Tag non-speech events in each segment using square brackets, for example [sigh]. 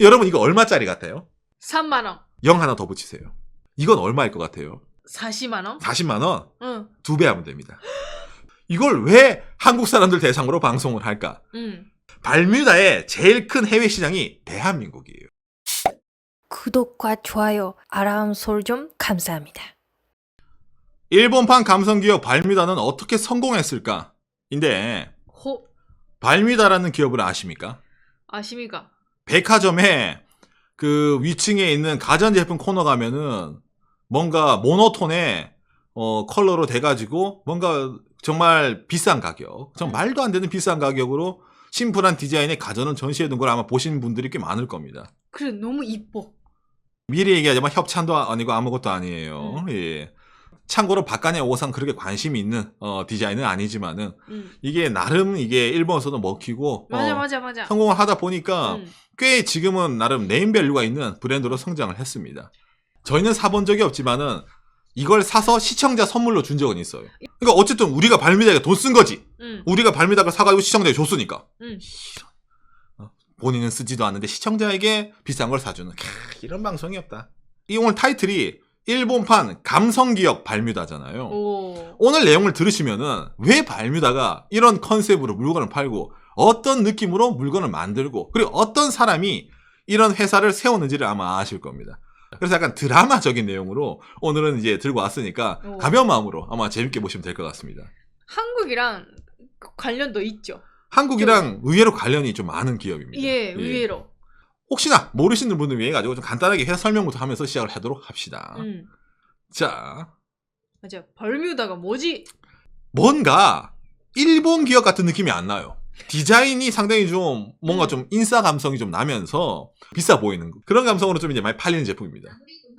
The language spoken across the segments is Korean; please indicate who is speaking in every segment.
Speaker 1: 여러분 이거 얼마짜리 같아요?
Speaker 2: 3만 원.
Speaker 1: 0 하나 더 붙이세요. 이건 얼마일 것 같아요?
Speaker 2: 40만 원?
Speaker 1: 40만 원?
Speaker 2: 응.
Speaker 1: 두 배 하면 됩니다. 이걸 왜 한국 사람들 대상으로 방송을 할까?
Speaker 2: 응.
Speaker 1: 발뮤다의 제일 큰 해외 시장이 대한민국이에요.
Speaker 3: 구독과 좋아요, 알람 설정 감사합니다.
Speaker 1: 일본판 감성기업 발뮤다는 어떻게 성공했을까? 인데
Speaker 2: 호,
Speaker 1: 발뮤다라는 기업을 아십니까?
Speaker 2: 아십니까?
Speaker 1: 백화점에 그 위층에 있는 가전제품 코너 가면은 뭔가 모노톤의 어, 컬러로 돼가지고 뭔가 정말 비싼 가격, 정말 말도 안 되는 비싼 가격으로 심플한 디자인의 가전을 전시해둔 걸 아마 보신 분들이 꽤 많을 겁니다.
Speaker 2: 그래, 너무 이뻐.
Speaker 1: 미리 얘기하자면 협찬도 아니고 아무것도 아니에요.
Speaker 2: 음.
Speaker 1: 예. 참고로 박간의 옷상 그렇게 관심이 있는 어, 디자인은 아니지만은
Speaker 2: 응.
Speaker 1: 이게 나름 이게 일본에서도 먹히고
Speaker 2: 맞아,
Speaker 1: 어,
Speaker 2: 맞아, 맞아.
Speaker 1: 성공을 하다 보니까
Speaker 2: 응.
Speaker 1: 꽤 지금은 나름 네임밸류가 있는 브랜드로 성장을 했습니다. 저희는 사본 적이 없지만은 이걸 사서 시청자 선물로 준 적은 있어요. 그러니까 어쨌든 우리가 발미닥에 돈 쓴 거지.
Speaker 2: 응.
Speaker 1: 우리가 발미닥을 사가지고 시청자에게 줬으니까.
Speaker 2: 응.
Speaker 1: 어, 본인은 쓰지도 않는데 시청자에게 비싼 걸 사주는 캬, 이런 방송이었다. 이 오늘 타이틀이 일본판 감성기업 발뮤다잖아요.
Speaker 2: 오.
Speaker 1: 오늘 내용을 들으시면은 왜 발뮤다가 이런 컨셉으로 물건을 팔고 어떤 느낌으로 물건을 만들고 그리고 어떤 사람이 이런 회사를 세웠는지를 아마 아실 겁니다. 그래서 약간 드라마적인 내용으로 오늘은 이제 들고 왔으니까
Speaker 2: 오.
Speaker 1: 가벼운 마음으로 아마 재밌게 보시면 될 것 같습니다.
Speaker 2: 한국이랑 그 관련도 있죠.
Speaker 1: 한국이랑 의외로 관련이 좀 많은 기업입니다.
Speaker 2: 예, 의외로.
Speaker 1: 혹시나 모르시는 분을 위해 가지고 좀 간단하게 회사 설명부터 하면서 시작을 하도록 합시다.
Speaker 2: 응.
Speaker 1: 자,
Speaker 2: 맞아. 벌뮤다가 뭐지?
Speaker 1: 뭔가 일본 기업 같은 느낌이 안 나요. 디자인이 상당히 좀 뭔가 좀 인싸 감성이 좀 나면서 비싸 보이는 거. 그런 감성으로 좀 이제 많이 팔리는 제품입니다.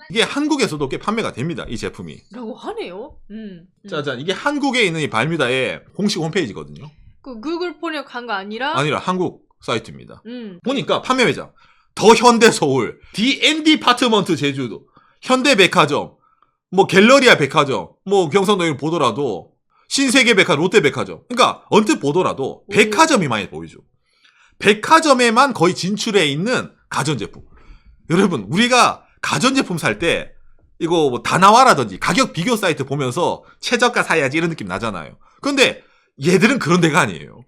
Speaker 1: 이게 한국에서도 꽤 판매가 됩니다. 이 제품이.
Speaker 2: 라고 하네요. 응. 응.
Speaker 1: 짜잔. 이게 한국에 있는 이 발뮤다의 공식 홈페이지거든요.
Speaker 2: 그 구글 번역한 거 아니라?
Speaker 1: 아니라 한국 사이트입니다.
Speaker 2: 응.
Speaker 1: 보니까 판매 매장 더 현대 서울, D&D 파트먼트 제주도, 현대 백화점, 뭐 갤러리아 백화점, 뭐 경상도 에 보더라도 신세계 백화점, 롯데 백화점. 그러니까 언뜻 보더라도
Speaker 2: 오.
Speaker 1: 백화점이 많이 보이죠. 백화점에만 거의 진출해 있는 가전제품. 여러분, 우리가 가전제품 살 때 이거 뭐 다나와라든지 가격 비교 사이트 보면서 최저가 사야지 이런 느낌 나잖아요. 근데 얘들은 그런 데가 아니에요.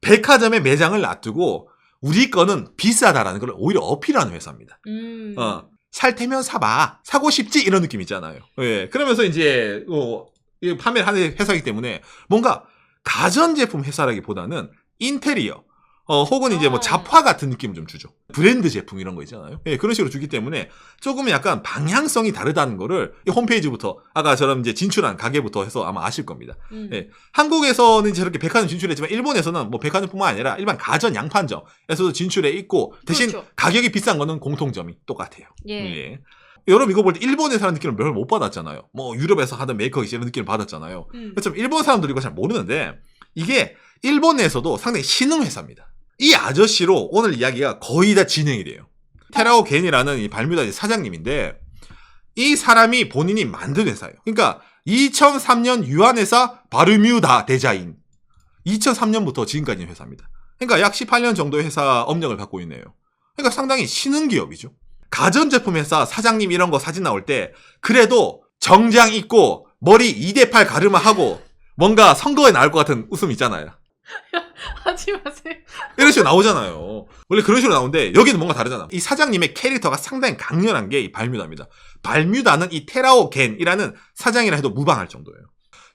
Speaker 1: 백화점에 매장을 놔두고 우리 거는 비싸다라는 걸 오히려 어필하는 회사입니다.
Speaker 2: 음.
Speaker 1: 어, 살 테면 사봐. 사고 싶지? 이런 느낌 있잖아요. 예. 그러면서 이제, 어, 이 판매를 하는 회사이기 때문에 뭔가 가전제품 회사라기보다는 인테리어, 어, 혹은 이제 뭐
Speaker 2: 어.
Speaker 1: 잡화 같은 느낌을 좀 주죠. 브랜드 제품 이런 거 있잖아요. 예, 그런 식으로 주기 때문에 조금 약간 방향성이 다르다는 거를 이 홈페이지부터 아까처럼 이제 진출한 가게부터 해서 아마 아실 겁니다.
Speaker 2: 음.
Speaker 1: 예. 한국에서는 이제 저렇게 백화점 진출했지만 일본에서는 뭐 백화점뿐만 아니라 일반 가전 양판점에서도 진출해 있고 대신
Speaker 2: 그렇죠.
Speaker 1: 가격이 비싼 거는 공통점이 똑같아요.
Speaker 2: 예.
Speaker 1: 예. 여러분 이거 볼 때 일본에서 하는 느낌을 별로 못 받았잖아요. 뭐 유럽에서 하던 메이커기 이런 느낌을 받았잖아요.
Speaker 2: 음.
Speaker 1: 그렇지만 일본 사람들이 이거 잘 모르는데 이게 일본 내에서도 상당히 신흥 회사입니다. 이 아저씨로 오늘 이야기가 거의 다 진행이 돼요. 테라오 겐이라는 이 발뮤다 사장님인데 이 사람이 본인이 만든 회사예요. 그러니까 2003년 유한회사 바르뮤다 데자인 2003년부터 지금까지 회사입니다. 그러니까 약 18년 정도의 회사 업력을 갖고 있네요. 그러니까 상당히 신흥 기업이죠. 가전제품 회사 사장님 이런 거 사진 나올 때 그래도 정장 입고 머리 2대8 가르마 하고 뭔가 선거에 나올 것 같은 웃음 있잖아요. [laughs]
Speaker 2: 하지 마세요.
Speaker 1: 이런 식으로 나오잖아요. 원래 그런 식으로 나오는데 여기는 뭔가 다르잖아. 이 사장님의 캐릭터가 상당히 강렬한 게 이 발뮤다입니다. 발뮤다는 이 테라오 겐이라는 사장이라 해도 무방할 정도예요.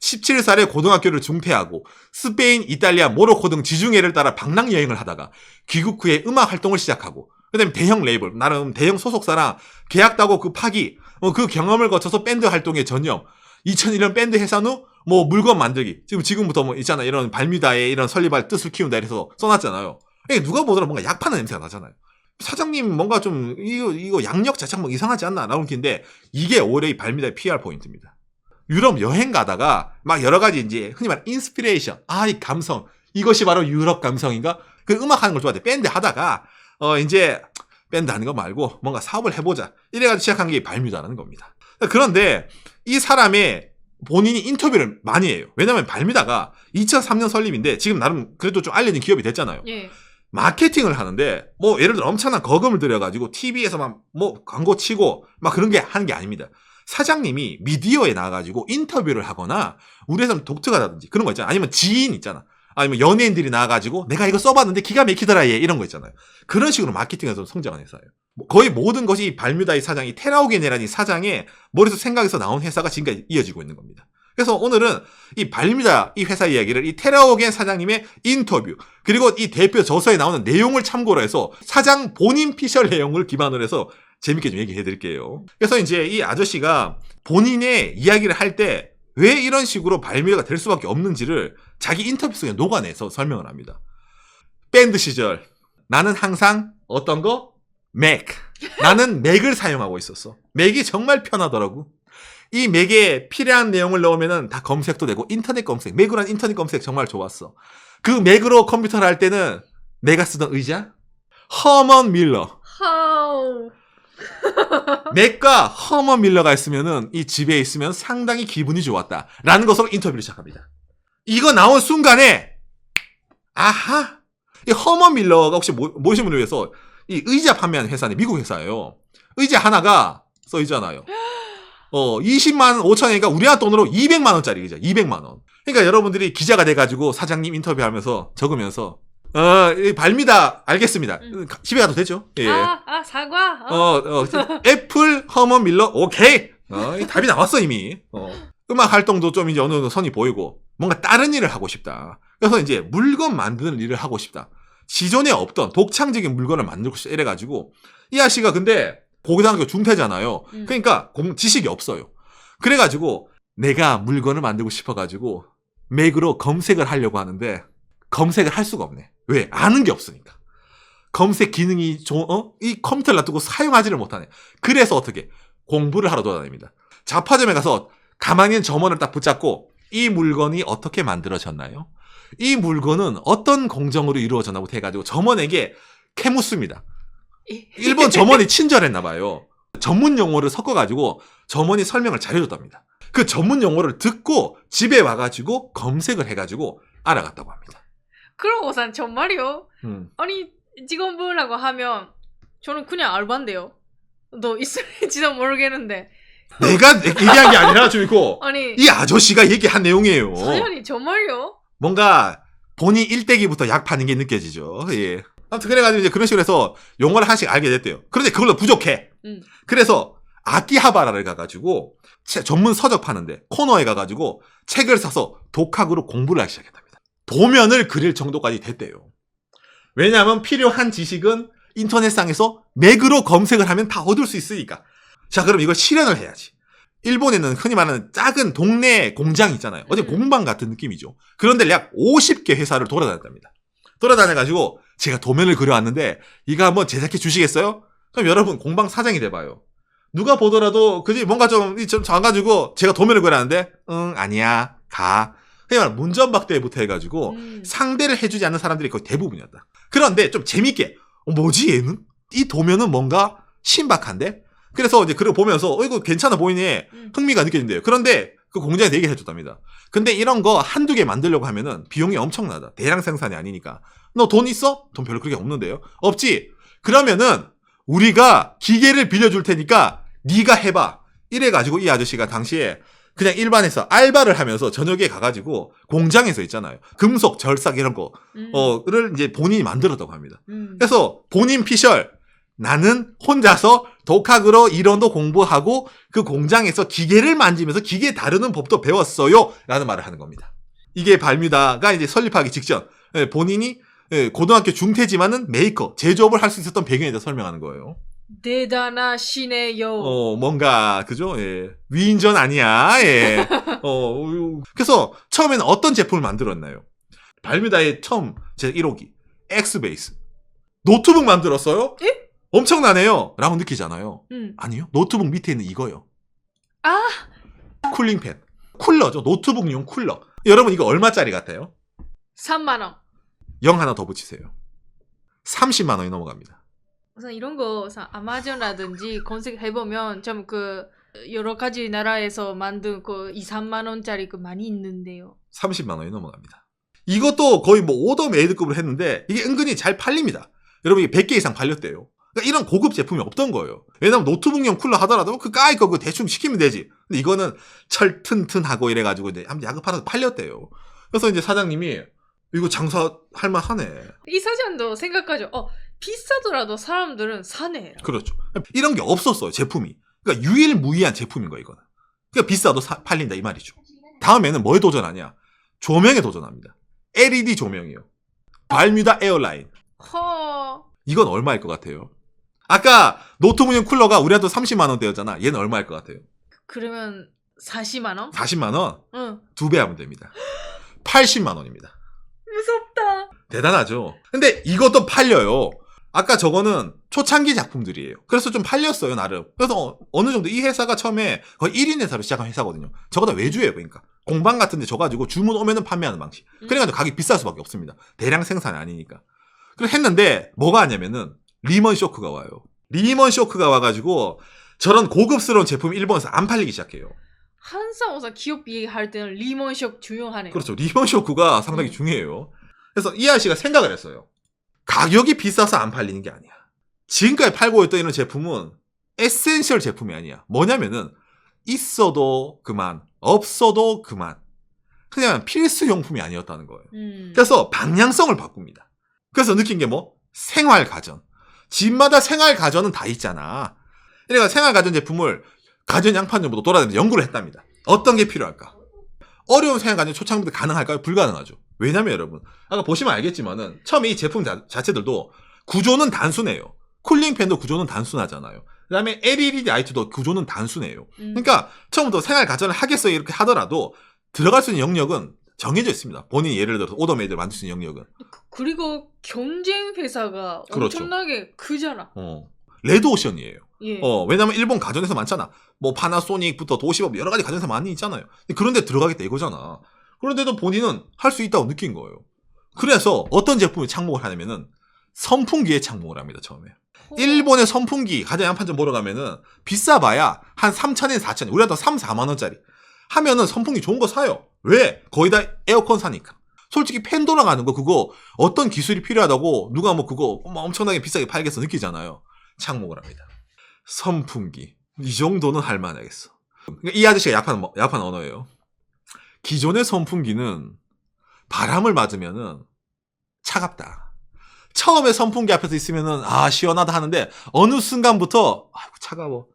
Speaker 1: 17살에 고등학교를 중퇴하고 스페인, 이탈리아, 모로코 등 지중해를 따라 방랑 여행을 하다가 귀국 후에 음악 활동을 시작하고 그다음에 대형 레이블, 나름 대형 소속사랑 계약 따고 그 파기, 어, 그 경험을 거쳐서 밴드 활동에 전념. 2001년 밴드 해산 후 뭐 물건 만들기. 지금 지금부터 뭐 있잖아 이런 발뮤다의 이런 설립할 뜻을 키운다 이래서 써놨잖아요. 이게 누가 보더라도 뭔가 약 파는 냄새가 나잖아요. 사장님 뭔가 좀 이거 이거 양력 자체가 뭐 이상하지 않나 나온 긴데 이게 오히려 이 발뮤다의 PR 포인트입니다. 유럽 여행 가다가 막 여러 가지 이제 흔히 말하는 인스피레이션, 아이 감성 이것이 바로 유럽 감성인가? 그 음악 하는 걸 좋아해 밴드 하다가 어 이제 밴드 하는 거 말고 뭔가 사업을 해보자 이래가지고 시작한 게 발뮤다라는 겁니다. 그런데 이 사람의 본인이 인터뷰를 많이 해요. 왜냐면 발뮤다가 2003년 설립인데 지금 나름 그래도 좀 알려진 기업이 됐잖아요.
Speaker 2: 예.
Speaker 1: 마케팅을 하는데 뭐 예를 들어 엄청난 거금을 들여가지고 TV에서 막뭐 광고 치고 막 그런 게 하는 게 아닙니다. 사장님이 미디어에 나와가지고 인터뷰를 하거나 우리 회사는 독특하다든지 그런 거 있잖아. 아니면 지인 있잖아. 아니면 연예인들이 나와가지고 내가 이거 써봤는데 기가 막히더라 얘 이런 거 있잖아요. 그런 식으로 마케팅에서 성장한 회사예요. 뭐 거의 모든 것이 이 발뮤다의 사장이 테라오겐이라는 이 사장의 머릿속 생각에서 나온 회사가 지금까지 이어지고 있는 겁니다. 그래서 오늘은 이 발뮤다 이 회사 이야기를 이 테라오겐 사장님의 인터뷰 그리고 이 대표 저서에 나오는 내용을 참고로 해서 사장 본인 피셜 내용을 기반으로 해서 재밌게 좀 얘기해 드릴게요. 그래서 이제 이 아저씨가 본인의 이야기를 할 때 왜 이런 식으로 발뮤다가 될 수밖에 없는지를 자기 인터뷰 속에 녹아내서 설명을 합니다. 밴드 시절 나는 항상 어떤 거? 맥. 나는 맥을 사용하고 있었어. 맥이 정말 편하더라고. 이 맥에 필요한 내용을 넣으면은 다 검색도 되고 인터넷 검색, 맥으로 한 인터넷 검색 정말 좋았어. 그 맥으로 컴퓨터를 할 때는 내가 쓰던 의자 허먼 밀러. [laughs] 맥과 허먼 밀러가 있으면은 이 집에 있으면 상당히 기분이 좋았다라는 것으로 인터뷰를 시작합니다. 이거 나온 순간에 아하 이 허먼 밀러가 혹시 모, 모르시는 분을 위해서 이 의자 판매하는 회사는 미국 회사예요. 의자 하나가 써 있잖아요. [gasps] 어 20만 5천 원이니까 우리나라 돈으로 200만 원짜리 의자 200만 원. 그러니까 여러분들이 기자가 돼가지고 사장님 인터뷰하면서 적으면서 어이 발미다 알겠습니다.
Speaker 2: 음.
Speaker 1: 집에 가도 되죠? 예.
Speaker 2: 아, 아, 사과. 어.
Speaker 1: 어, 어, 애플, 허먼 밀러, 오케이. 어, 이 답이 나왔어, 이미. 어. 음악 활동도 좀 이제 어느 정도 선이 보이고, 뭔가 다른 일을 하고 싶다. 그래서 이제 물건 만드는 일을 하고 싶다. 기존에 없던 독창적인 물건을 만들고 싶다. 이래가지고, 이 아씨가 근데, 고등학교 중퇴잖아요.
Speaker 2: 음.
Speaker 1: 그러니까, 공, 지식이 없어요. 그래가지고, 내가 물건을 만들고 싶어가지고, 맥으로 검색을 하려고 하는데, 검색을 할 수가 없네. 왜? 아는 게 없으니까. 검색 기능이 좋, 어? 이 컴퓨터를 놔두고 사용하지를 못하네. 그래서 어떻게? 공부를 하러 돌아다닙니다. 자파점에 가서 가만히 있는 점원을 딱 붙잡고 이 물건이 어떻게 만들어졌나요? 이 물건은 어떤 공정으로 이루어졌나부터 해가지고 점원에게 캐묻습니다. 일본 점원이 친절했나 봐요. 전문 용어를 섞어 가지고 점원이 설명을 잘해 줬답니다. 그 전문 용어를 듣고 집에 와 가지고 검색을 해 가지고 알아갔다고 합니다.
Speaker 2: 그러고선 정말요?
Speaker 1: 음.
Speaker 2: 아니 직원분이라고 하면 저는 그냥 알바인데요. 너 있을지도 모르겠는데.
Speaker 1: 내가 얘기한 게 아니라 좀 있고
Speaker 2: 아니
Speaker 1: 이 아저씨가 얘기한 내용이에요.
Speaker 2: 사장님 정말요?
Speaker 1: 뭔가 본인 일대기부터 약 파는 게 느껴지죠. 예. 아무튼 그래가지고 이제 그런 식으로 해서 용어를 하나씩 알게 됐대요. 그런데 그걸로 부족해.
Speaker 2: 음.
Speaker 1: 그래서 아키하바라를 가가지고 책- 전문 서적 파는데 코너에 가가지고 책을 사서 독학으로 공부를 하기 시작했답니다. 도면을 그릴 정도까지 됐대요. 왜냐하면 필요한 지식은 인터넷상에서 맥으로 검색을 하면 다 얻을 수 있으니까. 자, 그럼 이걸 실현을 해야지. 일본에는 흔히 말하는 작은 동네 공장 있잖아요. 어제
Speaker 2: 음.
Speaker 1: 공방 같은 느낌이죠. 그런데 약 50개 회사를 돌아다녔답니다. 돌아다녀가지고 제가 도면을 그려왔는데 이거 한번 제작해 주시겠어요? 그럼 여러분 공방 사장이 돼봐요. 누가 보더라도 그지 뭔가 좀좀 작아가지고 제가 도면을 그려놨는데 응 아니야 가. 그냥 문전박대부터 해가지고
Speaker 2: 음.
Speaker 1: 상대를 해주지 않는 사람들이 거의 대부분이었다. 그런데 좀 재밌게 어, 뭐지 얘는? 이 도면은 뭔가 신박한데? 그래서 이제 그걸 보면서 어 이거 괜찮아 보이네
Speaker 2: 음.
Speaker 1: 흥미가 느껴진대요. 그런데 그 공장에서 얘기를 해줬답니다. 근데 이런 거 한두 개 만들려고 하면은 비용이 엄청나다. 대량 생산이 아니니까. 너 돈 있어? 돈 별로 그렇게 없는데요. 없지? 그러면은 우리가 기계를 빌려줄 테니까 네가 해봐. 이래가지고 이 아저씨가 당시에 그냥 일반에서 알바를 하면서 저녁에 가가지고 공장에서 있잖아요. 금속, 절삭 이런 거,
Speaker 2: 음.
Speaker 1: 어,를 이제 본인이 만들었다고 합니다.
Speaker 2: 음.
Speaker 1: 그래서 본인 피셜 나는 혼자서 독학으로 이론도 공부하고 그 공장에서 기계를 만지면서 기계 다루는 법도 배웠어요. 라는 말을 하는 겁니다. 이게 발뮤다가 이제 설립하기 직전 예, 본인이 예, 고등학교 중퇴지만은 메이커, 제조업을 할 수 있었던 배경에 대해서 설명하는 거예요.
Speaker 2: 대단하시네요.
Speaker 1: 어, 뭔가, 그죠? 예. 위인전 아니야. 예. [laughs] 어, 우- 그래서 처음에는 어떤 제품을 만들었나요? 발뮤다의 처음 제 1호기. 엑스베이스. 노트북 만들었어요?
Speaker 2: 예?
Speaker 1: 엄청나네요. 라고 느끼잖아요.
Speaker 2: 음.
Speaker 1: 아니요. 노트북 밑에 있는 이거요.
Speaker 2: 아!
Speaker 1: 쿨링팬. 쿨러죠. 노트북용 쿨러. 여러분 이거 얼마짜리 같아요?
Speaker 2: 3만 원.
Speaker 1: 0 하나 더 붙이세요. 30만 원이 넘어갑니다.
Speaker 2: 우선 이런 거 우선 아마존라든지 검색해 보면 좀 그 여러 가지 나라에서 만든 그 2, 3만 원짜리 그 많이 있는데요.
Speaker 1: 30만 원이 넘어갑니다. 이것도 거의 뭐 오더 메이드급으로 했는데 이게 은근히 잘 팔립니다. 여러분 이게 100개 이상 팔렸대요. 그러니까 이런 고급 제품이 없던 거예요. 왜냐면 노트북용 쿨러 하더라도 그 까이 거 그거 대충 시키면 되지. 근데 이거는 철 튼튼하고 이래가지고 이제 한번 야급하면서 팔렸대요. 그래서 이제 사장님이 이거 장사할 만하네.
Speaker 2: 이 사장도 생각하죠. 어 비싸더라도 사람들은 사네.
Speaker 1: 그렇죠. 이런 게 없었어요, 제품이. 그러니까 유일무이한 제품인 거예요, 이거는. 그러니까 비싸도 사- 팔린다, 이 말이죠. 다음에는 뭐에 도전하냐? 조명에 도전합니다. LED 조명이요. 발뮤다 에어라인.
Speaker 2: 허.
Speaker 1: 이건 얼마일 것 같아요? 아까 노트북용 쿨러가 우리한테 30만 원대였잖아. 얘는 얼마일 것 같아요?
Speaker 2: 그러면 40만 원?
Speaker 1: 40만 원?
Speaker 2: 응.
Speaker 1: 두 배 하면 됩니다. 80만 원입니다.
Speaker 2: 무섭다.
Speaker 1: 대단하죠? 근데 이것도 팔려요. 아까 저거는 초창기 작품들이에요. 그래서 좀 팔렸어요, 나름. 그래서 어, 느 정도 이 회사가 처음에 거의 1인 회사로 시작한 회사거든요. 저거 다 외주예요, 그러니까. 공방 같은 데 줘가지고 주문 오면은 판매하는 방식. 그래가지고 가격이 비쌀 수밖에 없습니다. 대량 생산이 아니니까. 그래서 했는데, 뭐가 하냐면은, 리먼 쇼크가 와요. 리먼 쇼크가 와가지고, 저런 고급스러운 제품이 일본에서 안 팔리기 시작해요.
Speaker 2: 한상 우선 기업 얘기할 때는 리먼 쇼크 중요하네요.
Speaker 1: 그렇죠. 리먼 쇼크가 상당히
Speaker 2: 음.
Speaker 1: 중요해요. 그래서 이 아저씨가 생각을 했어요. 가격이 비싸서 안 팔리는 게 아니야. 지금까지 팔고 있던 이런 제품은 에센셜 제품이 아니야. 뭐냐면은 있어도 그만, 없어도 그만. 그냥 필수용품이 아니었다는 거예요.
Speaker 2: 음.
Speaker 1: 그래서 방향성을 바꿉니다. 그래서 느낀 게 뭐? 생활 가전. 집마다 생활 가전은 다 있잖아. 그러니까 생활 가전 제품을 가전 양판 정도 돌아다니면서 연구를 했답니다. 어떤 게 필요할까? 어려운 생활 가전 초창부터 가능할까요? 불가능하죠. 왜냐면 여러분, 아까 보시면 알겠지만은 처음에 이 제품 자, 자체들도 구조는 단순해요. 쿨링 팬도 구조는 단순하잖아요. 그다음에 LED 라이트도 구조는 단순해요.
Speaker 2: 음.
Speaker 1: 그러니까 처음부터 생활 가전을 하겠어요 이렇게 하더라도 들어갈 수 있는 영역은 정해져 있습니다. 본인이 예를 들어서 오더메이드를 만들 수 있는 영역은.
Speaker 2: 그리고 경쟁 회사가
Speaker 1: 그렇죠.
Speaker 2: 엄청나게 크잖아.
Speaker 1: 어. 레드오션이에요.
Speaker 2: 예.
Speaker 1: 어, 왜냐면 일본 가전에서 많잖아. 뭐 파나소닉부터 도시바 여러 가지 가전에서 많이 있잖아요. 그런데 들어가겠다 이거잖아. 그런데도 본인은 할 수 있다고 느낀 거예요. 그래서 어떤 제품에 착목을 하냐면은 선풍기에 착목을 합니다, 처음에.
Speaker 2: 허.
Speaker 1: 일본의 선풍기 가전 양판점 보러 가면은 비싸봐야 한 3천엔 4천, 우리한테 3, 4만 원짜리. 하면은 선풍기 좋은 거 사요. 왜? 거의 다 에어컨 사니까. 솔직히 팬 돌아가는 거 그거 어떤 기술이 필요하다고 누가 뭐 그거 뭐 엄청나게 비싸게 팔겠어 느끼잖아요. 착목을 합니다. 선풍기. 이 정도는 할 만하겠어. 그러니까 이 아저씨가 약한, 뭐- 약한 언어예요. 기존의 선풍기는 바람을 맞으면은 차갑다. 처음에 선풍기 앞에서 있으면은 아 시원하다 하는데 어느 순간부터 아이고 차가워.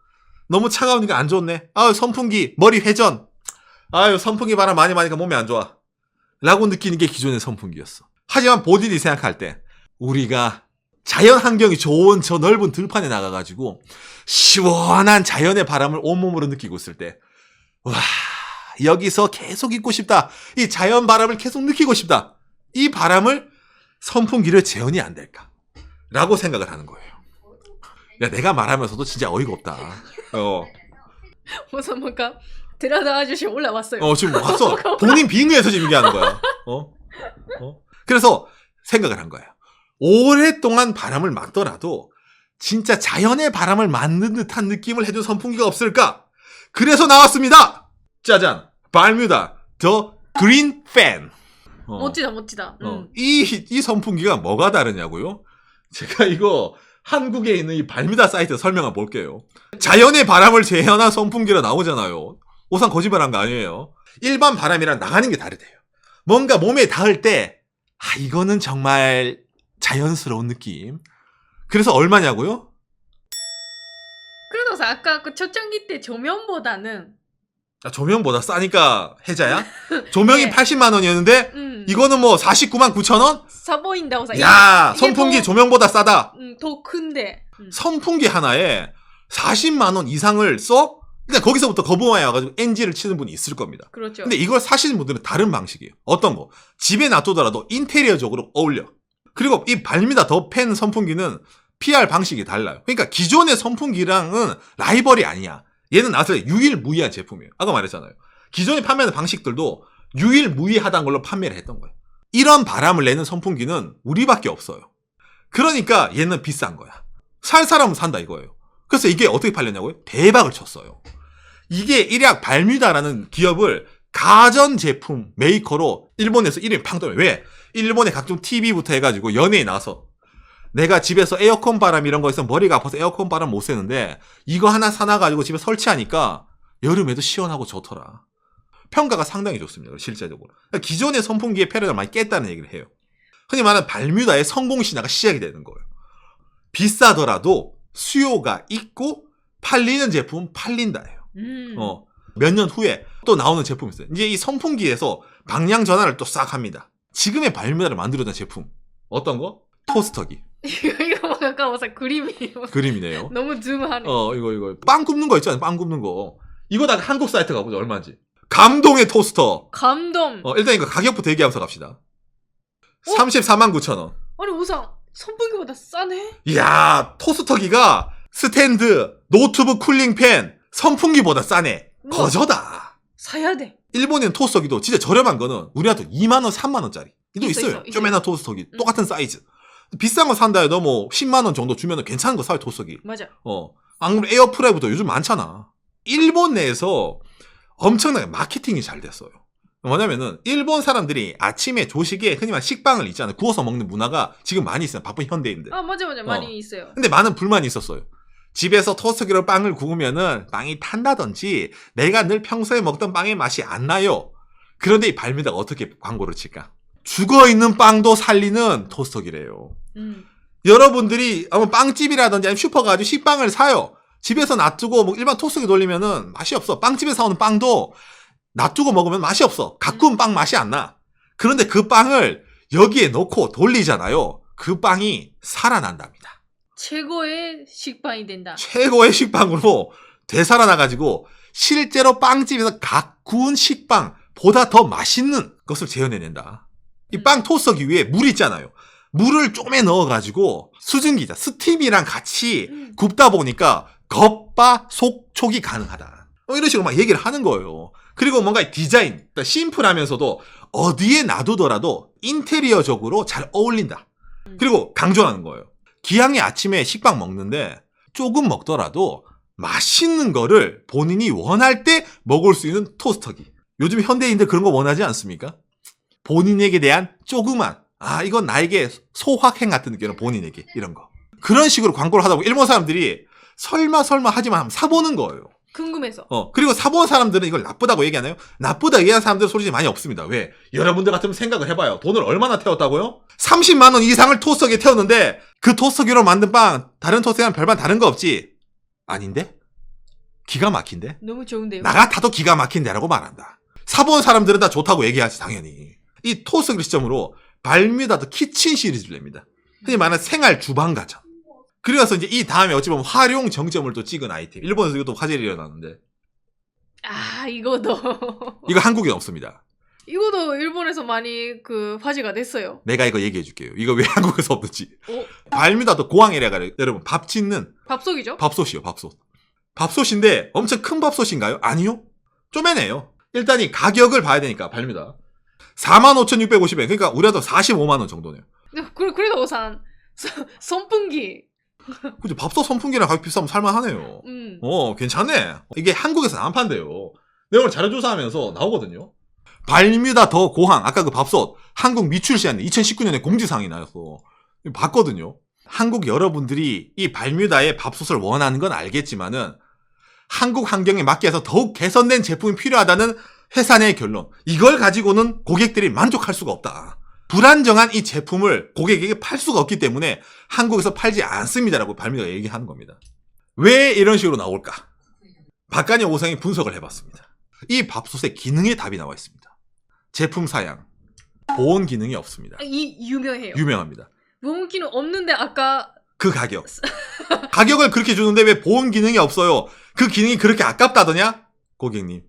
Speaker 1: 너무 차가우니까 안 좋네. 아 선풍기 머리 회전. 아유 선풍기 바람 많이 맞으니까 몸이 안 좋아. 라고 느끼는 게 기존의 선풍기였어. 하지만 본인이 생각할 때 우리가 자연 환경이 좋은 저 넓은 들판에 나가가지고 시원한 자연의 바람을 온몸으로 느끼고 있을 때 와, 여기서 계속 있고 싶다. 이 자연 바람을 계속 느끼고 싶다. 이 바람을 선풍기를 재현이 안 될까? 라고 생각을 하는 거예요. 야, 내가 말하면서도 진짜 어이가 없다. 어, [laughs]
Speaker 2: 뭔가 데려다 아저씨 올라왔어요.
Speaker 1: 어, 지금 왔어. [laughs] 본인 빙의해서 지금 얘기하는 거야. 어? 어? 그래서 생각을 한 거예요. 오랫동안 바람을 막더라도 진짜 자연의 바람을 맞는 듯한 느낌을 해준 선풍기가 없을까? 그래서 나왔습니다! 짜잔! 발뮤다, 더 그린 팬. 어.
Speaker 2: 멋지다 멋지다. 음.
Speaker 1: 어, 이, 이 선풍기가 뭐가 다르냐고요? 제가 이거 한국에 있는 이 발미다 사이트 설명을 볼게요. 자연의 바람을 재현한 선풍기라 나오잖아요. 오산 거짓말한 거 아니에요. 일반 바람이랑 나가는 게 다르대요. 뭔가 몸에 닿을 때, 아, 이거는 정말 자연스러운 느낌. 그래서 얼마냐고요?
Speaker 2: 그래서 아까 그 초창기 때 조명보다는
Speaker 1: 아, 조명보다 싸니까 해자야? [laughs] 조명이
Speaker 2: 네.
Speaker 1: 80만 원이었는데,
Speaker 2: 음,
Speaker 1: 이거는 뭐 49만 9천 원?
Speaker 2: 사 보인다고 사.
Speaker 1: 야,
Speaker 2: 이게
Speaker 1: 선풍기
Speaker 2: 더-
Speaker 1: 조명보다 싸다.
Speaker 2: 음, 더 큰데. 음.
Speaker 1: 선풍기 하나에 40만 원 이상을 써? 일단 거기서부터 거부마에 와가지고 NG를 치는 분이 있을 겁니다.
Speaker 2: 그렇죠.
Speaker 1: 근데 이걸 사시는 분들은 다른 방식이에요. 어떤 거? 집에 놔두더라도 인테리어적으로 어울려. 그리고 이 발미다 더팬 선풍기는 PR 방식이 달라요. 그러니까 기존의 선풍기랑은 라이벌이 아니야. 얘는 나서 유일무이한 제품이에요. 아까 말했잖아요. 기존에 판매하는 방식들도 유일무이하다는 걸로 판매를 했던 거예요. 이런 바람을 내는 선풍기는 우리밖에 없어요. 그러니까 얘는 비싼 거야. 살 사람은 산다 이거예요. 그래서 이게 어떻게 팔렸냐고요? 대박을 쳤어요. 이게 일약 발뮤다라는 기업을 가전 제품 메이커로 일본에서 이름이 팡 떠요. 왜? 일본의 각종 TV부터 해가지고 연예인 나와서 내가 집에서 에어컨 바람 이런 거 있으면 머리가 아파서 에어컨 바람 못 쐬는데 이거 하나 사놔가지고 집에 설치하니까 여름에도 시원하고 좋더라. 평가가 상당히 좋습니다. 실제적으로. 그러니까 기존의 선풍기의 패러다임을 많이 깼다는 얘기를 해요. 흔히 말하는 발뮤다의 성공 신화가 시작이 되는 거예요. 비싸더라도 수요가 있고 팔리는 제품은 팔린다예요.
Speaker 2: 음.
Speaker 1: 어, 몇 년 후에 또 나오는 제품이 있어요. 이제 이 선풍기에서 방향 전환을 또 싹 합니다. 지금의 발뮤다를 만들어낸 제품. 어떤 거? 토스터기. [laughs]
Speaker 2: 이거 이거 막 약간 무슨 그림이
Speaker 1: 그림이네요. [laughs]
Speaker 2: 너무 줌하네.
Speaker 1: 어, 이거, 이거. 빵 굽는 거 있잖아요. 빵 굽는 거. 이거 다 한국 사이트 가보자. 얼마인지. 감동의 토스터.
Speaker 2: 감동.
Speaker 1: 어, 일단 이거 가격부터 얘기하면서 갑시다.
Speaker 2: 어?
Speaker 1: 34만 9천 원.
Speaker 2: 아니 우상 선풍기보다 싸네.
Speaker 1: 이야, 토스터기가 스탠드, 노트북 쿨링팬, 선풍기보다 싸네.
Speaker 2: 우와.
Speaker 1: 거저다.
Speaker 2: 사야 돼.
Speaker 1: 일본에는 토스터기도 진짜 저렴한 거는 우리나라도 2만원, 3만원짜리. 이도
Speaker 2: 있어,
Speaker 1: 있어요.
Speaker 2: 있어,
Speaker 1: 쪼매난 토스터기.
Speaker 2: 음.
Speaker 1: 똑같은 사이즈. 비싼 거 산다 해도 뭐 10만원 정도 주면 괜찮은 거 사요, 토스터기.
Speaker 2: 맞아.
Speaker 1: 어. 안 그러면 에어프라이부터 요즘 많잖아. 일본 내에서 엄청나게 마케팅이 잘 됐어요. 뭐냐면은 일본 사람들이 아침에 조식에 흔히 말 식빵을 있잖아요. 구워서 먹는 문화가 지금 많이 있어요. 바쁜 현대인들.
Speaker 2: 아 맞아 맞아 많이
Speaker 1: 어.
Speaker 2: 있어요.
Speaker 1: 근데 많은 불만이 있었어요. 집에서 토스트기로 빵을 구우면은 빵이 탄다든지 내가 늘 평소에 먹던 빵의 맛이 안 나요. 그런데 이 발미다가 어떻게 광고를 칠까? 죽어 있는 빵도 살리는 토스터기래요.
Speaker 2: 음.
Speaker 1: 여러분들이 아마 빵집이라든지 아니면 슈퍼 가지고 식빵을 사요. 집에서 놔두고 뭐 일반 토스트기 돌리면은 맛이 없어. 빵집에서 사오는 빵도 놔두고 먹으면 맛이 없어. 가꾸운 빵 맛이 안 나. 그런데 그 빵을 여기에 넣고 돌리잖아요. 그 빵이 살아난답니다.
Speaker 2: 최고의 식빵이 된다.
Speaker 1: 최고의 식빵으로 되살아나가지고 실제로 빵집에서 각 구운 식빵보다 더 맛있는 것을 재현해낸다. 이 빵 토스터기 위에 물 있잖아요. 물을 쪼매 넣어가지고 수증기자, 스팀이랑 같이
Speaker 2: 음.
Speaker 1: 굽다 보니까 겉바 속촉이 가능하다. 뭐 이런 식으로 막 얘기를 하는 거예요. 그리고 뭔가 디자인, 그러니까 심플하면서도 어디에 놔두더라도 인테리어적으로 잘 어울린다. 그리고 강조하는 거예요. 기왕에 아침에 식빵 먹는데 조금 먹더라도 맛있는 거를 본인이 원할 때 먹을 수 있는 토스터기. 요즘 현대인들 그런 거 원하지 않습니까? 본인에게 대한 조그만, 아, 이건 나에게 소확행 같은 느낌으로 본인에게, 이런 거. 그런 식으로 광고를 하다 보면 일본 사람들이 설마 설마 하지만 사보는 거예요.
Speaker 2: 궁금해서.
Speaker 1: 어, 그리고 사본 사람들은 이걸 나쁘다고 얘기하나요? 나쁘다 얘기하는 사람들 소리 많이 없습니다. 왜? 여러분들 같으면 생각을 해봐요. 돈을 얼마나 태웠다고요? 30만원 이상을 토스터기에 태웠는데, 그 토스터기로 만든 빵, 다른 토스터기랑 별반 다른 거 없지? 아닌데? 기가 막힌데?
Speaker 2: 너무 좋은데요.
Speaker 1: 나 같아도 기가 막힌데라고 말한다. 사본 사람들은 다 좋다고 얘기하지, 당연히. 이 토스터기 시점으로 발뮤다도 키친 시리즈를 냅니다. 흔히 말하는 생활 주방 가전. 그래서 이제 이 다음에 어찌 보면 활용 정점을 또 찍은 아이템. 일본에서 이것도 화제를 일어났는데.
Speaker 2: 아 이거도 [laughs]
Speaker 1: 이거 한국엔 없습니다.
Speaker 2: 이거도 일본에서 많이 그 화제가 됐어요.
Speaker 1: 내가 이거 얘기해 줄게요. 이거 왜 [laughs] 한국에서 없는지.
Speaker 2: 오
Speaker 1: 발뮤다도 고항이래가 여러분 밥 짓는
Speaker 2: 밥속이죠?
Speaker 1: 밥솥이요, 밥솥. 밥솥인데 엄청 큰 밥솥인가요? 아니요. 쪼매네요. 일단 이 가격을 봐야 되니까 발뮤다. 45,650엔. 그러니까 우리나라도 45만 원 정도네요.
Speaker 2: 그래 그래도 우선 서- 선풍기.
Speaker 1: 그죠? 밥솥 선풍기랑 가격 비싸면 살만하네요.
Speaker 2: 음.
Speaker 1: 어, 괜찮네. 이게 한국에서 안 판대요. 내가 오늘 자료 조사하면서 나오거든요. 발뮤다 더 고항. 아까 그 밥솥. 한국 미출 시한 2019년에 공지사항이 나왔어. 봤거든요. 한국 여러분들이 이 발뮤다의 밥솥을 원하는 건 알겠지만은 한국 환경에 맞게 해서 더욱 개선된 제품이 필요하다는 회사 내 결론. 이걸 가지고는 고객들이 만족할 수가 없다. 불안정한 이 제품을 고객에게 팔 수가 없기 때문에 한국에서 팔지 않습니다라고 발뮤다가 얘기하는 겁니다. 왜 이런 식으로 나올까? 박간영 오상이 분석을 해봤습니다. 이 밥솥의 기능에 답이 나와 있습니다. 제품 사양, 보온 기능이 없습니다.
Speaker 2: 이 유명해요.
Speaker 1: 유명합니다.
Speaker 2: 무기는 없는데 아까
Speaker 1: 그 가격. 가격을 그렇게 주는데 왜 보온 기능이 없어요? 그 기능이 그렇게 아깝다더냐? 고객님.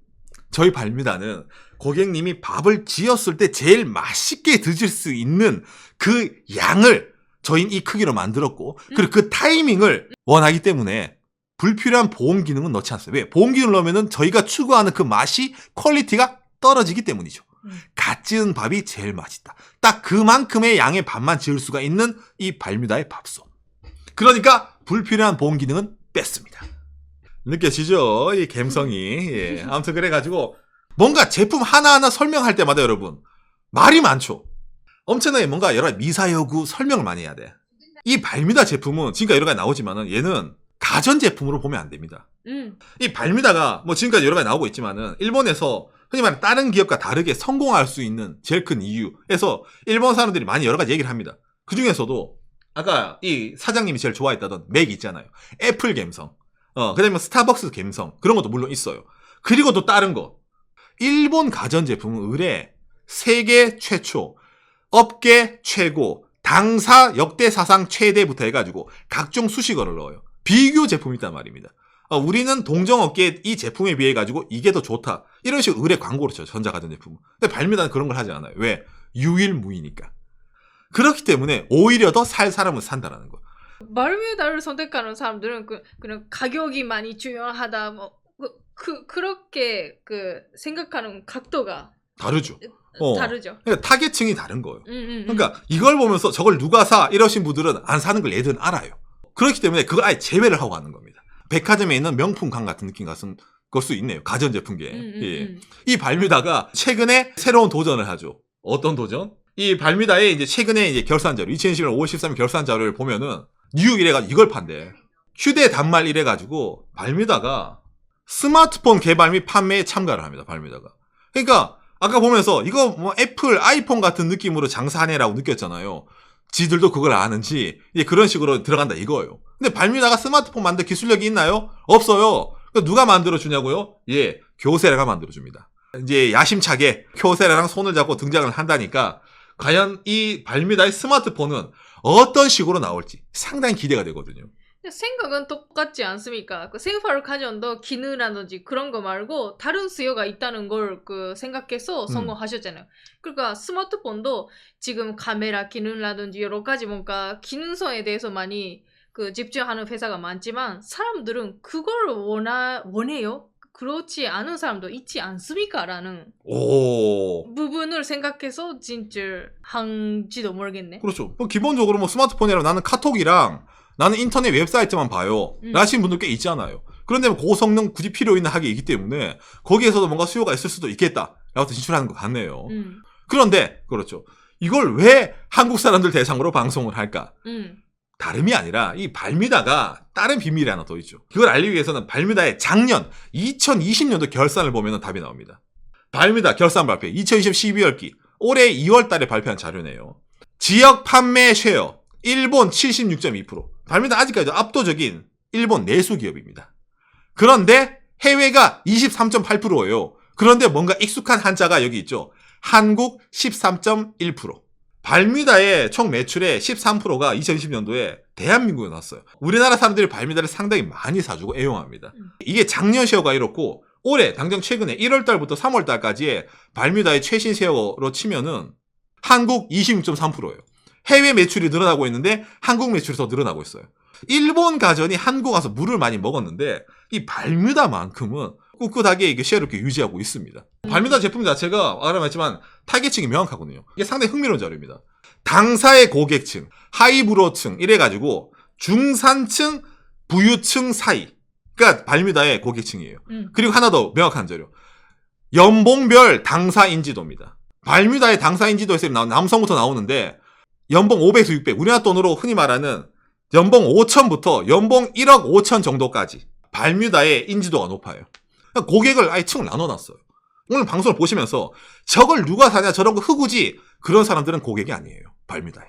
Speaker 1: 저희 발뮤다는 고객님이 밥을 지었을 때 제일 맛있게 드실 수 있는 그 양을 저희는 이 크기로 만들었고, 그리고 그 타이밍을 원하기 때문에 불필요한 보온 기능은 넣지 않습니다. 왜? 보온 기능을 넣으면 저희가 추구하는 그 맛이 퀄리티가 떨어지기 때문이죠.
Speaker 2: 음.
Speaker 1: 갓 지은 밥이 제일 맛있다. 딱 그만큼의 양의 밥만 지을 수가 있는 이 발뮤다의 밥솥. 그러니까 불필요한 보온 기능은 뺐습니다. 느껴지죠? 이 감성이. 예. 아무튼 그래가지고 뭔가 제품 하나하나 설명할 때마다 여러분 말이 많죠. 엄청나게 뭔가 여러 미사여구 설명을 많이 해야 돼. 이 발미다 제품은 지금까지 여러 가지 나오지만은 얘는 가전 제품으로 보면 안 됩니다.
Speaker 2: 음.
Speaker 1: 이 발미다가 뭐 지금까지 여러 가지 나오고 있지만은 일본에서 흔히 말하는 다른 기업과 다르게 성공할 수 있는 제일 큰 이유에서 일본 사람들이 많이 여러 가지 얘기를 합니다. 그 중에서도 아까 이 사장님이 제일 좋아했다던 맥 있잖아요. 애플 감성. 어, 그 다음에 스타벅스 감성. 그런 것도 물론 있어요. 그리고 또 다른 거. 일본 가전제품은 의뢰 세계 최초, 업계 최고, 당사 역대 사상 최대부터 해가지고 각종 수식어를 넣어요. 비교 제품이 있단 말입니다. 어, 우리는 동정업계 이 제품에 비해 가지고 이게 더 좋다. 이런 식으로 의뢰 광고를 쳐요. 전자가전제품은. 근데 발매단 그런 걸 하지 않아요. 왜? 유일무이니까. 그렇기 때문에 오히려 더 살 사람은 산다라는 거.
Speaker 2: 말미다를 선택하는 사람들은 그 그냥 가격이 많이 중요하다 뭐 그, 그 그렇게 그 생각하는 각도가
Speaker 1: 다르죠. 어.
Speaker 2: 다르죠.
Speaker 1: 그러니까 타겟층이 다른 거예요.
Speaker 2: 음, 음, 음.
Speaker 1: 그러니까 이걸 보면서 저걸 누가 사 이러신 분들은 안 사는 걸 얘들은 알아요. 그렇기 때문에 그걸 아예 제외를 하고 가는 겁니다. 백화점에 있는 명품관 같은 느낌 같은 걸 수 있네요. 가전제품계.
Speaker 2: 음, 음,
Speaker 1: 예.
Speaker 2: 음.
Speaker 1: 이 발뮤다가 최근에 새로운 도전을 하죠. 어떤 도전? 이 발뮤다의 이제 최근에 이제 결산 자료, 2021년 5월 13일 결산 자료를 보면은 뉴욕 이래가지고 이걸 판대. 휴대 단말 이래가지고 발뮤다가 스마트폰 개발 및 판매에 참가를 합니다. 발뮤다가. 그러니까 아까 보면서 이거 뭐 애플, 아이폰 같은 느낌으로 장사하네라고 느꼈잖아요. 지들도 그걸 아는지 이제 그런 식으로 들어간다 이거예요. 근데 발뮤다가 스마트폰 만들 기술력이 있나요? 없어요. 누가 만들어 주냐고요? 예, 교세라가 만들어 줍니다. 이제 야심차게 교세라랑 손을 잡고 등장을 한다니까 과연 이 발뮤다의 스마트폰은 어떤 식으로 나올지 상당히 기대가 되거든요.
Speaker 2: 생각은 똑같지 않습니까? 그 생활 가전도 기능이라든지 그런 거 말고 다른 수요가 있다는 걸 그 생각해서 성공하셨잖아요. 그러니까 스마트폰도 지금 카메라 기능이라든지 여러 가지 뭔가 기능성에 대해서 많이 그 집중하는 회사가 많지만 사람들은 그걸 원하 원해요. 그렇지 않은 사람도 있지 않습니까? 라는
Speaker 1: 오.
Speaker 2: 부분을 생각해서 진짜 한지도 모르겠네.
Speaker 1: 그렇죠. 뭐 기본적으로 뭐 스마트폰이랑 나는 카톡이랑 나는 인터넷 웹사이트만 봐요.
Speaker 2: 음.
Speaker 1: 라시는 분들 꽤 있잖아요. 그런데 뭐 고성능 굳이 필요 있는 하게 있기 때문에 거기에서도 뭔가 수요가 있을 수도 있겠다. 라고 진출하는 것 같네요.
Speaker 2: 음,
Speaker 1: 그런데 그렇죠. 이걸 왜 한국 사람들 대상으로 방송을 할까?
Speaker 2: 음,
Speaker 1: 다름이 아니라 이 발미다가 다른 비밀이 하나 더 있죠. 그걸 알리기 위해서는 발미다의 작년 2020년도 결산을 보면 답이 나옵니다. 발미다 결산 발표 2020 12월기 올해 2월 달에 발표한 자료네요. 지역 판매 쉐어 일본 76.2% 발미다 아직까지도 압도적인 일본 내수 기업입니다. 그런데 해외가 23.8%예요. 그런데 뭔가 익숙한 한자가 여기 있죠. 한국 13.1%. 발뮤다의 총 매출의 13%가 2020년도에 대한민국에 나왔어요. 우리나라 사람들이 발뮤다를 상당히 많이 사주고 애용합니다.
Speaker 2: 음.
Speaker 1: 이게 작년 쉐어가 이렇고 올해 당장 최근에 1월 달부터 3월 달까지의 발뮤다의 최신 쉐어로 치면은 한국 26.3%예요. 해외 매출이 늘어나고 있는데 한국 매출이 더 늘어나고 있어요. 일본 가전이 한국 와서 물을 많이 먹었는데 이 발뮤다만큼은 꿋꿋하게 이게 쉐어를 이렇게 유지하고 있습니다.
Speaker 2: 음.
Speaker 1: 발뮤다 제품 자체가 아까 말했지만 타겟층이 명확하거든요. 이게 상당히 흥미로운 자료입니다. 당사의 고객층, 하이브로층 이래가지고 중산층, 부유층 사이. 그러니까 발뮤다의 고객층이에요.
Speaker 2: 음.
Speaker 1: 그리고 하나 더 명확한 자료. 연봉별 당사 인지도입니다. 발뮤다의 당사 인지도에서 남성부터 나오는데 연봉 500에서 600, 우리나라 돈으로 흔히 말하는 연봉 5천부터 연봉 1억 5천 정도까지 발뮤다의 인지도가 높아요. 그러니까 고객을 아예 층을 나눠놨어요. 오늘 방송을 보시면서 저걸 누가 사냐 저런 거 흑우지 그런 사람들은 고객이 아니에요. 발뮤다에.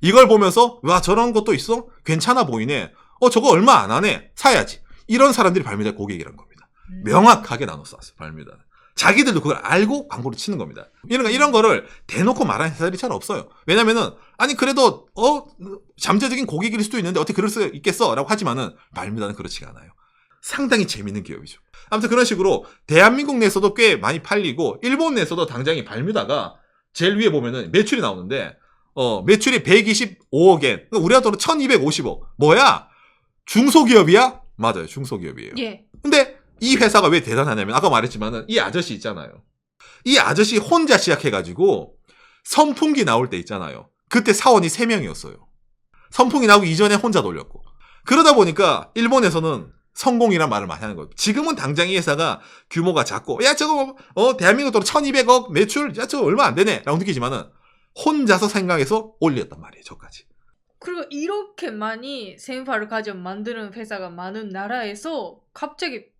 Speaker 1: 이걸 보면서 와 저런 것도 있어? 괜찮아 보이네. 어 저거 얼마 안 하네. 사야지. 이런 사람들이 발뮤다 고객이란 겁니다.
Speaker 2: 음.
Speaker 1: 명확하게 나눠 놨어요. 발뮤다는. 자기들도 그걸 알고 광고를 치는 겁니다. 이런 이런 거를 대놓고 말하는 회사들이 잘 없어요. 왜냐면은 아니 그래도 어 잠재적인 고객일 수도 있는데 어떻게 그럴 수 있겠어 라고 하지만은 발뮤다는 그렇지가 않아요. 상당히 재밌는 기업이죠. 아무튼 그런 식으로 대한민국 내에서도 꽤 많이 팔리고 일본 내에서도 당장이 발뮤다가 제일 위에 보면은 매출이 나오는데 어 매출이 125억엔 그러니까 우리나라 돈으로 1250억 뭐야 중소기업이야 맞아요 중소기업이에요
Speaker 2: 예.
Speaker 1: 근데 이 회사가 왜 대단하냐면 아까 말했지만은 이 아저씨 있잖아요. 이 아저씨 혼자 시작해가지고 선풍기 나올 때 있잖아요. 그때 사원이 3명이었어요. 선풍기 나오기 이전에 혼자 돌렸고. 그러다 보니까 일본에서는 성공이란 말을 많이 하는 거예요. 지금은 당장 이 회사가 규모가 작고, 야, 저거, 어, 대한민국 돈으로 1200억 매출, 야, 저거 얼마 안 되네. 라고 느끼지만은, 혼자서 생각해서 올렸단 말이에요, 저까지.
Speaker 2: 그리고 이렇게 많이 생파를 가전 만드는 회사가 많은 나라에서 갑자기 또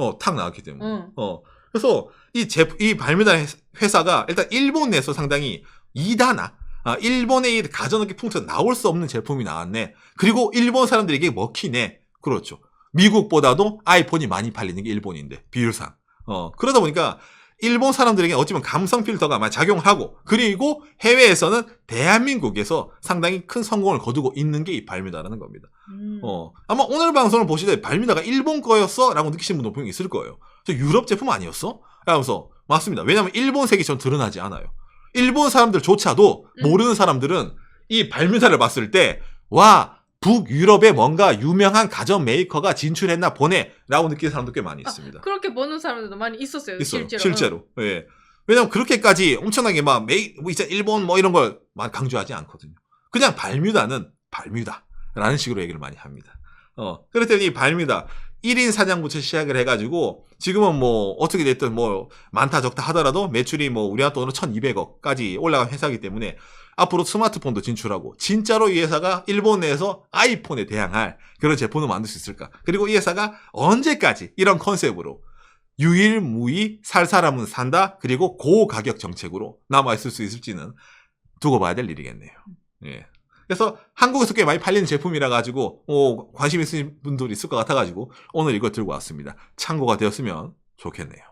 Speaker 1: 어, 탁 나왔기 때문에.
Speaker 2: 응.
Speaker 1: 어. 그래서 이 제, 이 발매다 회사가 일단 일본 내에서 상당히 2다나, 아, 일본의 이 가전업계 풍토에 나올 수 없는 제품이 나왔네. 그리고 일본 사람들에게 먹히네. 그렇죠. 미국보다도 아이폰이 많이 팔리는 게 일본인데, 비율상. 어, 그러다 보니까 일본 사람들에게 어찌보면 감성 필터가 많이 작용하고, 그리고 해외에서는 대한민국에서 상당히 큰 성공을 거두고 있는 게 이 발뮤다라는 겁니다.
Speaker 2: 음.
Speaker 1: 어, 아마 오늘 방송을 보시되 발뮤다가 일본 거였어? 라고 느끼시는 분도 분명히 있을 거예요. 저 유럽 제품 아니었어? 라면서, 맞습니다. 왜냐면 일본색이 전 드러나지 않아요. 일본 사람들조차도
Speaker 2: 음.
Speaker 1: 모르는 사람들은 이 발뮤다를 봤을 때, 와, 북유럽에 뭔가 유명한 가전 메이커가 진출했나 보네. 라고 느끼는 사람도 꽤 많이 있습니다.
Speaker 2: 그렇게 보는 사람들도 많이 있었어요.
Speaker 1: 있어요.
Speaker 2: 실제로.
Speaker 1: 실제로. 예. 왜냐면 그렇게까지 엄청나게 막 메이, 뭐 이제 일본 뭐 이런 걸 막 강조하지 않거든요. 그냥 발뮤다는 발뮤다. 라는 식으로 얘기를 많이 합니다. 어, 그랬더니 이 발뮤다. 1인 사장부터 시작을 해가지고 지금은 뭐 어떻게 됐든 뭐 많다 적다 하더라도 매출이 뭐 우리나라 돈으로 1200억까지 올라간 회사이기 때문에 앞으로 스마트폰도 진출하고 진짜로 이 회사가 일본 내에서 아이폰에 대항할 그런 제품을 만들 수 있을까? 그리고 이 회사가 언제까지 이런 컨셉으로 유일무이 살 사람은 산다 그리고 고가격 정책으로 남아있을 수 있을지는 두고 봐야 될 일이겠네요. 예. 그래서 한국에서 꽤 많이 팔리는 제품이라 가지고 어, 관심 있으신 분들이 있을 것 같아 가지고 오늘 이거 들고 왔습니다. 참고가 되었으면 좋겠네요.